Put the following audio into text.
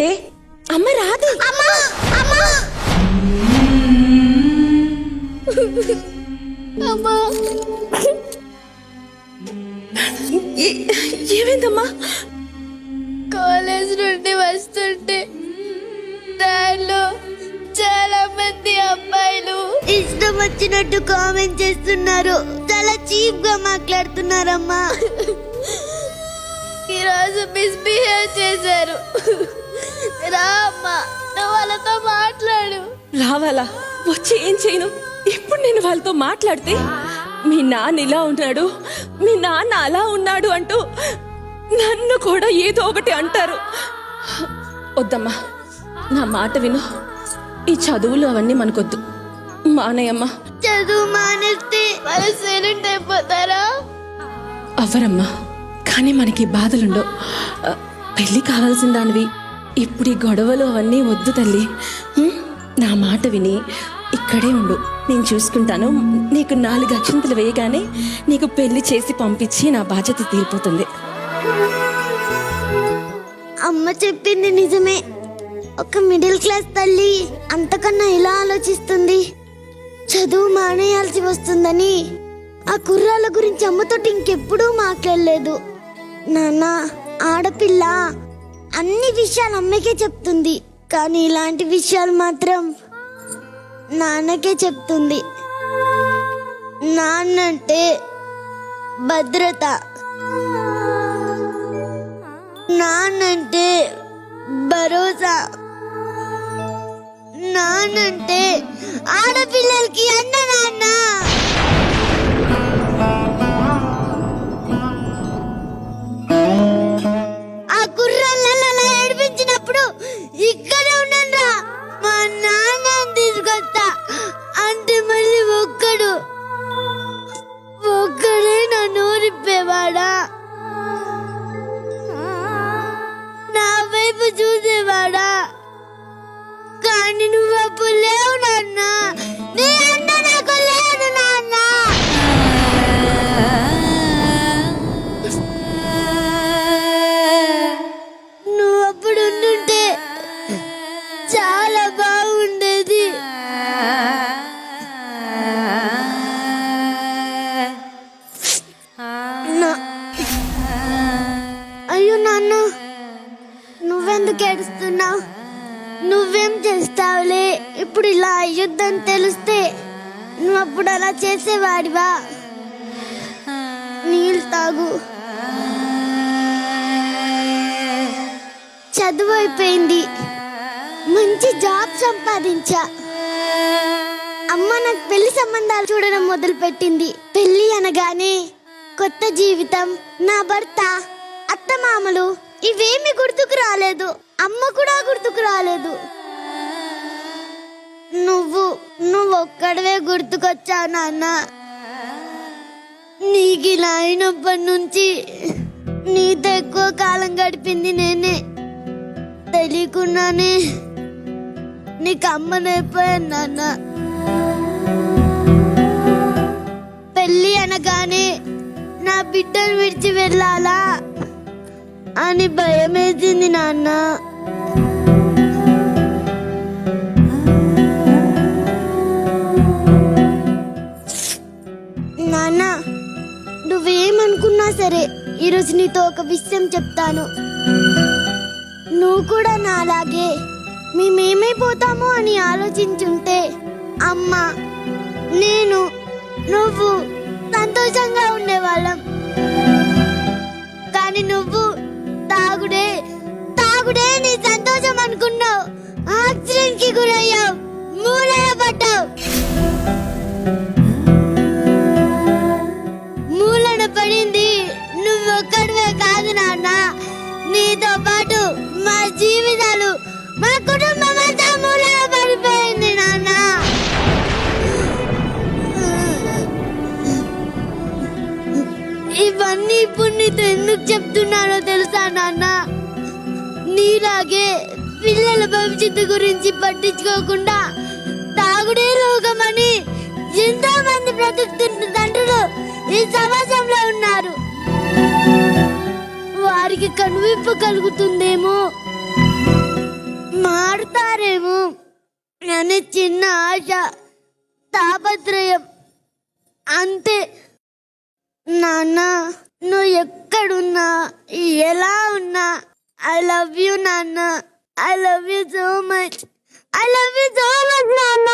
అంటే అమ్మ రాదు. ఏమైందమ్మా? కాలేజ్ నుండి వస్తుంటే దారిలో చాలా మంది అబ్బాయిలు ఇష్టం వచ్చినట్టు కామెంట్ చేస్తున్నారు. చాలా చీప్గా మాట్లాడుతున్నారమ్మా ఈరోజు మిస్బిహేవ్ చేశారు. రా అమ్మా నువ్వు వాళ్ళతో మాట్లాడు. రావాలా? వచ్చి ఏం చేయను? ఇప్పుడు నేను వాళ్ళతో మాట్లాడితే మీ నాన్న ఇలా ఉన్నాడు మీ నాన్న అలా ఉన్నాడు అంటూ నన్ను కూడా ఏదో ఒకటి అంటారు. వద్దమ్మా నా మాట విను. ఈ చదువులు అవన్నీ మనకొద్దు. మానయ్యమ్మా చదువు మానేస్తే వాళ్ళు సైలెంట్ అయిపోతారా? అవ్వరమ్మా కానీ మనకి బాధలుండవు. పెళ్ళి కావాల్సిన దానివి ఇప్పుడు ఈ గొడవలు అవన్నీ వద్దు తల్లి. నా మాట విని ఇక్కడే ఉండు. నేను చూసుకుంటాను. నీకు నాలుగు అక్షంతలు వేయగానే నీకు పెళ్ళి చేసి పంపించి నా బాధ్యత తీరిపోతుంది. అమ్మ చెప్పింది నిజమే. ఒక మిడిల్ క్లాస్ తల్లి అంతకన్నా ఇలా ఆలోచిస్తుంది? చదువు మానేయాల్సి వస్తుందని ఆ కుర్రాల గురించి అమ్మతోటి ఇంకెప్పుడూ మాట్లాడలేదు. నాన్న ఆడపిల్ల అన్ని విషయాలు అమ్మకే చెప్తుంది. కానీ ఇలాంటి విషయాలు మాత్రం నాన్నకే చెప్తుంది. నాన్నంటే భద్రత. నాన్నంటే భరోసా. నాన్నంటే ఆడపిల్లలకి అన్న నాన్న చూసేవాడా? కానీ నువ్వు అప్పుడు లేవు నాన్నా. ఎందుకు ఏడుస్తున్నావు? నువ్వేం చేస్తావులే? ఇప్పుడు ఇలా అయ్యొద్దని తెలిస్తే నువ్వు అప్పుడు అలా చేసేవాడివా? నీళ్ళు తాగు. చదువు అయిపోయింది. మంచి జాబ్ సంపాదించా. అమ్మ నాకు పెళ్ళి సంబంధాలు చూడడం మొదలు పెట్టింది పెళ్ళి అనగానే కొత్త జీవితం. నా భర్త అత్తమామలు ఇవేమి గుర్తుకు రాలేదు. అమ్మ కూడా గుర్తుకు రాలేదు. నువ్వు నువ్వు ఒక్కడవే గుర్తుకొచ్చావు నాన్న? నీకు ఇలా అయినప్పటి నుంచి నీతో ఎక్కువ కాలం గడిపింది నేనే. తెలియకుండానే నీకు అమ్మనైపోయాను నాన్న. పెళ్ళి అనగానే నా బిడ్డను విడిచి వెళ్ళాలా? అని భయమేసింది నాన్న. నాన్న నువ్వేమనుకున్నా సరే ఈరోజు నీతో ఒక విషయం చెప్తాను. నువ్వు కూడా నాలాగే మేమేమైపోతామో అని ఆలోచించుంటే అమ్మ నేను తాగుడే తాగుడే నీ సంతోషం అనుకున్నావు. ఆక్సిడెంట్కి గురయ్యావు. మూలన పడ్డావు మూలన పడింది నువ్వొక్కడివే కాదు నాన్న. ఇవన్నీ ఇప్పుడు నీతో ఎందుకు చెప్తున్నానో తెలుసా నాన్న? నీలాగే పిల్లల భవిష్యత్తు గురించి పట్టించుకోకుండా తాగుడే రోగమని ఎంతో మంది బ్రతుకుతున్న తండ్రులు ఈ సమాజంలో ఉన్నారు. వారికి కనువిప్పు కలుగుతుందేమో? మారుతారేమో అనే చిన్న ఆశ తాపత్రయం. అంతే నాన్న నువ్వు ఎక్కడున్నా ఎలా ఉన్నా ఐ లవ్ యూ నాన్న. I love you so much I love you so much నాన్న.